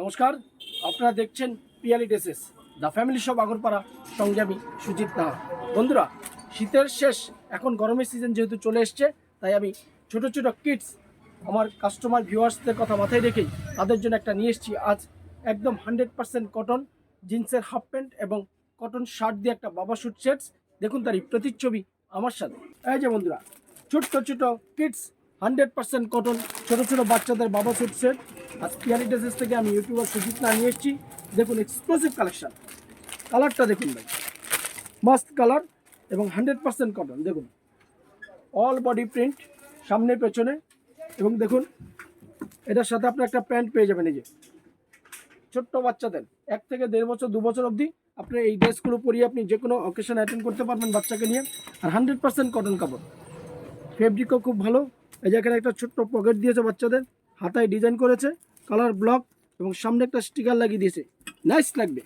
নমস্কার, আপনারা দেখছেন Piyali dresses the family shop Agarpara সঙ্গে আমি সুজিত নাহা বন্ধুরা, শীতের শেষ, এখন গরমের সিজন যেহেতু চলে এসছে, তাই আমি ছোট ছোট কিডস আমার কাস্টমার ভিউয়ার্সদের কথা মাথায় রেখেই তাদের জন্য একটা নিয়ে এসেছি আজ একদম হান্ড্রেড পার্সেন্ট কটন জিন্সের হাফ প্যান্ট এবং কটন শার্ট দিয়ে একটা বাবা শুট সেটস দেখুন তারই প্রতিচ্ছবি আমার সাথে। এই যে বন্ধুরা, ছোট্ট ছোট কিডস হান্ড্রেড পার্সেন্ট কটন ছোটো ছোটো বাচ্চাদের বাবা স্যুট সেট আর পিয়ারি ড্রেসেস থেকে আমি ইউটিউবার সুজিত না নিয়ে এসেছি দেখুন এক্সক্লুসিভ কালেকশন কালারটা দেখুন ভাই। মাস্ট কালার এবং হান্ড্রেড পার্সেন্ট কটন দেখুন। অল বডি প্রিন্ট সামনে, পেছনে। এবং দেখুন, এটার সাথে আপনি একটা প্যান্ট পেয়ে যাবেন, এই যে। ছোট্ট বাচ্চাদের, এক থেকে দেড় বছর, দু বছর অবধি আপনি এই ড্রেসগুলো পরিয়ে আপনি যে কোনো অকেশন অ্যাটেন্ড করতে পারবেন বাচ্চাকে নিয়ে। আর হান্ড্রেড পার্সেন্ট কটন কাপড়। ফেব্রিকও খুব ভালো। এই যে এখানে একটা ছোট্ট পকেট দিয়েছে বাচ্চাদের, হাতায় ডিজাইন করেছে কালার ব্লক এবং সামনে একটা স্টিকার লাগিয়ে দিয়েছে। নাইস লাগবে।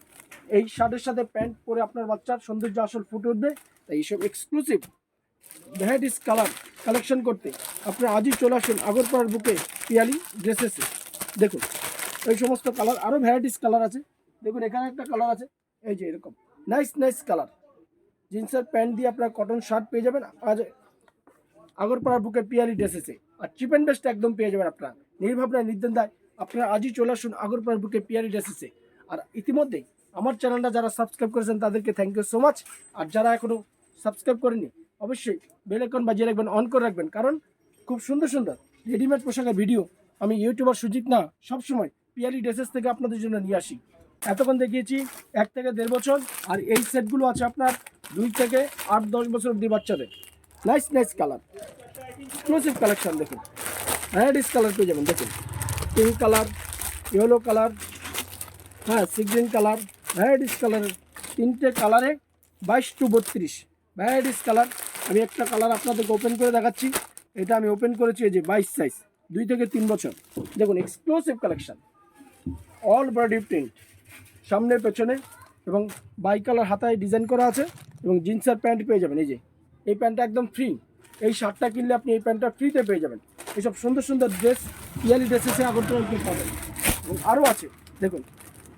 এই শার্টের সাথে প্যান্ট পরে আপনার বাচ্চার সৌন্দর্য আসল ফুটে উঠবে, তাই এইসব এক্সক্লুসিভ ভ্যারাইটিস কালার কালেকশন করতে আপনি আজই চলে আসুন আগরপাড়ার বুকে পিয়ালি ড্রেসেসে দেখুন, এই সমস্ত কালার আরও ভ্যারাইটিস কালার আছে। দেখুন, এখানে একটা কালার আছে, এই যে এরকম। নাইস নাইস কালার জিন্সের প্যান্ট দিয়ে আপনার কটন শার্ট পেয়ে যাবেন। আজ আগরপাড়ার বুকে পিয়ালি ড্রেসেসে আর চিপ অ্যান্ড বেস্ট একদম পেয়ে যাবেন আপনারা। নির্ভাবনায় নির্দ্বন্দ্বায় আপনারা আজই চলে আসুন আগরপাড়ার বুকে পিয়ালি ড্রেসেসে আর ইতিমধ্যে আমার চ্যানেলটা যারা সাবস্ক্রাইব করেছেন তাদেরকে থ্যাংক ইউ সো মাচ আর যারা এখনও সাবস্ক্রাইব করেনি অবশ্যই বেল আইকন বাজিয়ে রাখবেন অন করে রাখবেন। কারণ খুব সুন্দর সুন্দর রেডিমেড পোশাকের ভিডিও আমি ইউটিউবার সুজিত না, সবসময় পিয়ালি ড্রেসেস থেকে আপনাদের জন্য নিয়ে আসি। এতক্ষণ দেখিয়েছি এক থেকে দেড় বছর, আর এই সেটগুলো আছে আপনার দুই থেকে আট, দশ বছর অব্দি বাচ্চাদের। Nice nice colour exclusive collection দেখুন। ভ্যারাইটিস কালার পেয়ে যাবেন, দেখুন। পিঙ্ক কালার ইয়েলো কালার হ্যাঁ সিগ্রিন কালার ভ্যারাইটিস কালারের তিনটে কালারে বাইশ টু বত্রিশ। ভ্যারাইটিস কালার আমি একটা কালার আপনাদেরকে ওপেন করে দেখাচ্ছি। এটা আমি ওপেন করেছি এই যে বাইশ সাইজ দুই থেকে তিন বছর। দেখুন exclusive collection all body print সামনে, পেছনে এবং বাই কালার হাতায় ডিজাইন করা আছে এবং জিন্সের প্যান্ট পেয়ে যাবেন, এই যে। এই প্যান্টটা একদম ফ্রি এই শার্টটা কিনলে আপনি এই প্যান্টটা ফ্রিতে পেয়ে যাবেন। এইসব সুন্দর সুন্দর ড্রেস পিয়ালি ড্রেসেসে আগরতলা আপনি পাবেন। এবং আরও আছে। দেখুন,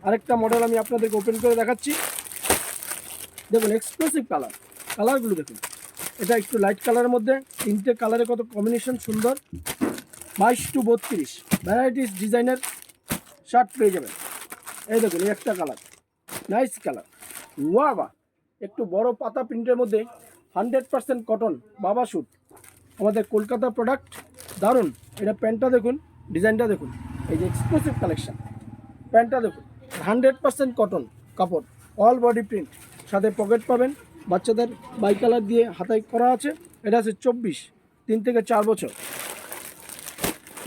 আরেকটা মডেল আমি আপনাদেরকে ওপেন করে দেখাচ্ছি। দেখুন এক্সক্লুসিভ কালার কালারগুলো দেখুন। এটা একটু লাইট কালারের মধ্যে। তিনটে কালারে কত কম্বিনেশন সুন্দর। বাইশ টু বত্রিশ। ভ্যারাইটিস ডিজাইনের শার্ট পেয়ে যাবেন। এই দেখুন একটা কালার নাইস কালার ওয়া বা একটু বড় পাতা প্রিন্টের মধ্যে হান্ড্রেড পার্সেন্ট কটন বাবা শ্যুট। আমাদের কলকাতা প্রোডাক্ট দারুণ। এটা প্যান্টটা দেখুন, ডিজাইনটা দেখুন। এই যে এক্সক্লুসিভ কালেকশান প্যান্টটা দেখুন। হান্ড্রেড পার্সেন্ট কটন কাপড় অল বডি প্রিন্ট সাথে পকেট পাবেন, বাচ্চাদের বাই কালার দিয়ে হাতায় করা আছে। এটা আছে চব্বিশ, তিন থেকে চার বছর।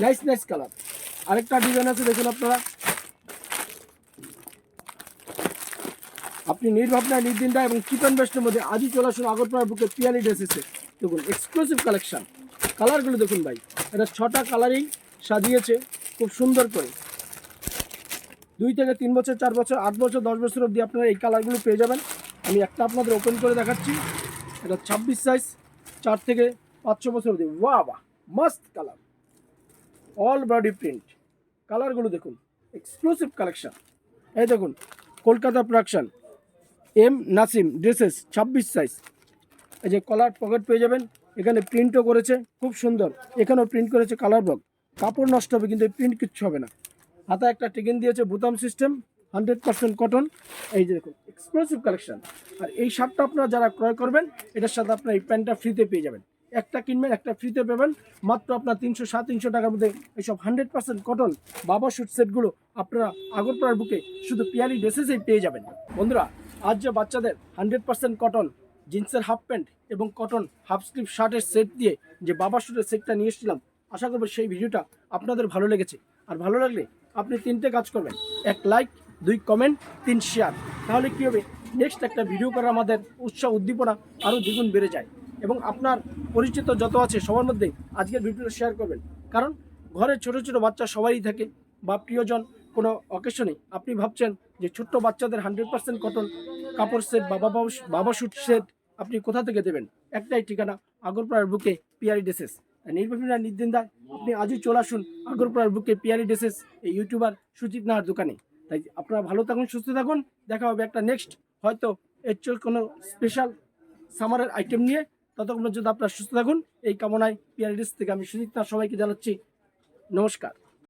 নাইস নাইস কালার আরেকটা ডিজাইন আছে, দেখুন আপনারা। আপনি নির্ভাবনায় নির্দিনটা এবং অ্যান্ড বেস্টের মধ্যে আজই চলে আসুন আগরপাড়ার বুকে পিয়ালি ড্রেসেসে দেখুন এক্সক্লুসিভ কালেকশন কালারগুলো দেখুন ভাই, এটা ছটা কালারেই সাজিয়েছে, খুব সুন্দর করে। দুই থেকে তিন বছর, চার বছর, আট বছর, দশ বছর অবধি আপনারা এই কালারগুলো পেয়ে যাবেন। আমি একটা আপনাদের ওপেন করে দেখাচ্ছি। এটা ছাব্বিশ সাইজ চার থেকে পাঁচশো বছর অবধি। ওয়া বাহ must colour all body print কালারগুলো দেখুন এক্সক্লুসিভ কালেকশন এই দেখুন, Kolkata production M Nasim dresses ছাব্বিশ সাইজ এই যে কলার পকেট পেয়ে যাবেন। এখানে প্রিন্টও করেছে, খুব সুন্দর। এখানেও প্রিন্ট করেছে কালার ব্লক কাপড় নষ্ট হবে, কিন্তু এই প্রিন্ট কিচ্ছু হবে না। হাতে একটা টিকেন দিয়েছে বুতাম সিস্টেম হান্ড্রেড পার্সেন্ট কটন এই যে দেখুন এক্সক্লুসিভ কালেকশন আর এই শার্টটা আপনারা যারা ক্রয় করবেন, এটার সাথে আপনার এই প্যান্টটা ফ্রিতে পেয়ে যাবেন। একটা কিনবেন, একটা ফ্রিতে পাবেন। মাত্র আপনার তিনশো সাড়ে তিনশো টাকার মধ্যে এইসব হান্ড্রেড পার্সেন্ট কটন বাবা শুট সেটগুলো আপনারা আগরপাড়ার বুকে শুধু পিয়ালি ড্রেসেসেই পেয়ে যাবেন। বন্ধুরা আজ যে বাচ্চাদের হান্ড্রেড পার্সেন্ট কটন জিন্সের হাফ প্যান্ট এবং কটন হাফ স্লিভ শার্টের সেট দিয়ে যে বাবা শুটের সেটটা নিয়ে এসেছিলাম, আশা করব সেই ভিডিওটা আপনাদের ভালো লেগেছে। আর ভালো লাগলে আপনি তিনটে কাজ করবেন। এক লাইক দুই কমেন্ট তিন শেয়ার তাহলে কী হবে? নেক্সট একটা ভিডিও করার আমাদের উৎসাহ, উদ্দীপনা আরও দ্বিগুণ বেড়ে যায়। এবং আপনার পরিচিত যত আছে, সবার মধ্যে আজকের ভিডিওটা শেয়ার করবেন। কারণ ঘরে ছোট ছোট বাচ্চা সবারই থাকে, বা প্রিয়জন কোনো অকেশনে আপনি ভাবছেন যে ছোট্ট বাচ্চাদের হান্ড্রেড পার্সেন্ট কটন কাপড় সেট বাবা বাবা শুট সেট আপনি কোথা থেকে দেবেন? একটাই ঠিকানা, আগরপাড়ার বুকে পিয়ারি ড্রেসেস তাই নির্বাচনীরা নির্দিন্দায় আপনি আজই চলে আসুন আগরপাড়ার বুকে পিয়ারি ড্রেসেস এই ইউটিউবার সুজিত নাহার দোকানে। তাই আপনারা ভালো থাকুন, সুস্থ থাকুন, দেখা হবে একটা নেক্সট হয়তো এর কোনো স্পেশাল সামারের আইটেম নিয়ে। ততক্ষণ যদি আপনারা সুস্থ থাকুন, এই কামনায় পিয়ারি ড্রেস থেকে আমি সুজিত নাহার সবাইকে জানাচ্ছি, নমস্কার।